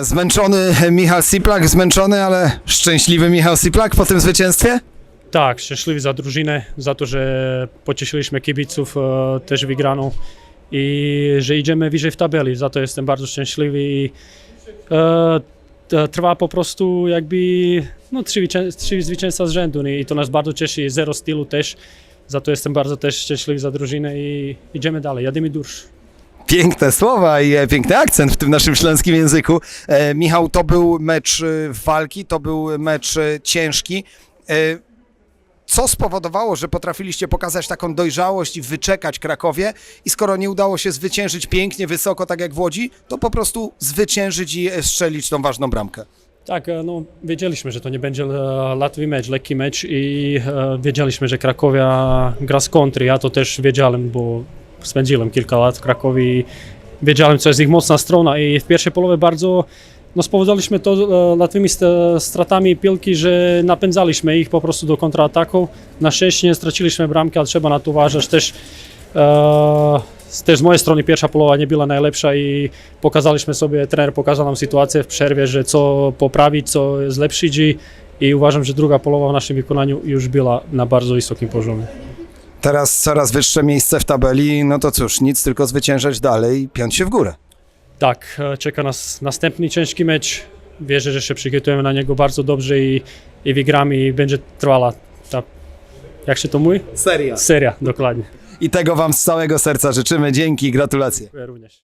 Zmęczony Michał Siplak, zmęczony, ale szczęśliwy Michał Siplak po tym zwycięstwie? Tak, szczęśliwy za drużynę, za to, że pocieszyliśmy kibiców e, też wygraną i że idziemy wyżej w tabeli. Za to jestem bardzo szczęśliwy i e, trwa po prostu jakby no, trzy, trzy zwycięstwa z rzędu i to nas bardzo cieszy. Zero stylu też. Za to jestem bardzo też szczęśliwy za drużynę i idziemy dalej. Jadymy dursz. Piękne słowa i e, piękny akcent w tym naszym śląskim języku. E, Michał, to był mecz e, walki, to był mecz ciężki. Co spowodowało, że potrafiliście pokazać taką dojrzałość i wyczekać Krakowie i skoro nie udało się zwyciężyć pięknie, wysoko, tak jak w Łodzi, to po prostu zwyciężyć i strzelić tą ważną bramkę? Tak, no, wiedzieliśmy, że to nie będzie łatwy mecz, lekki mecz i wiedzieliśmy, że Krakowia gra z kontry. Ja to też wiedziałem, bo spędziłem kilka lat w Krakowie i wiedziałem, co jest ich mocna strona i w pierwszej połowie bardzo no, spowodowaliśmy to e, łatwymi st- stratami piłki, że napędzaliśmy ich po prostu do kontrataku. Na szczęście nie straciliśmy bramki, ale trzeba na to uważać też. E, też z mojej strony pierwsza połowa nie była najlepsza i pokazaliśmy sobie, trener pokazał nam sytuację w przerwie, że co poprawić, co zlepszyć i, i uważam, że druga połowa w naszym wykonaniu już była na bardzo wysokim poziomie. Teraz coraz wyższe miejsce w tabeli, no to cóż, nic, tylko zwyciężać dalej i piąć się w górę. Tak, e, czeka nas następny ciężki mecz. Wierzę, że się przygotujemy na niego bardzo dobrze i, i wygramy i będzie trwała ta, jak się to mówi? Seria. Seria, dokładnie. I tego Wam z całego serca życzymy. Dzięki, gratulacje. Dziękuję również.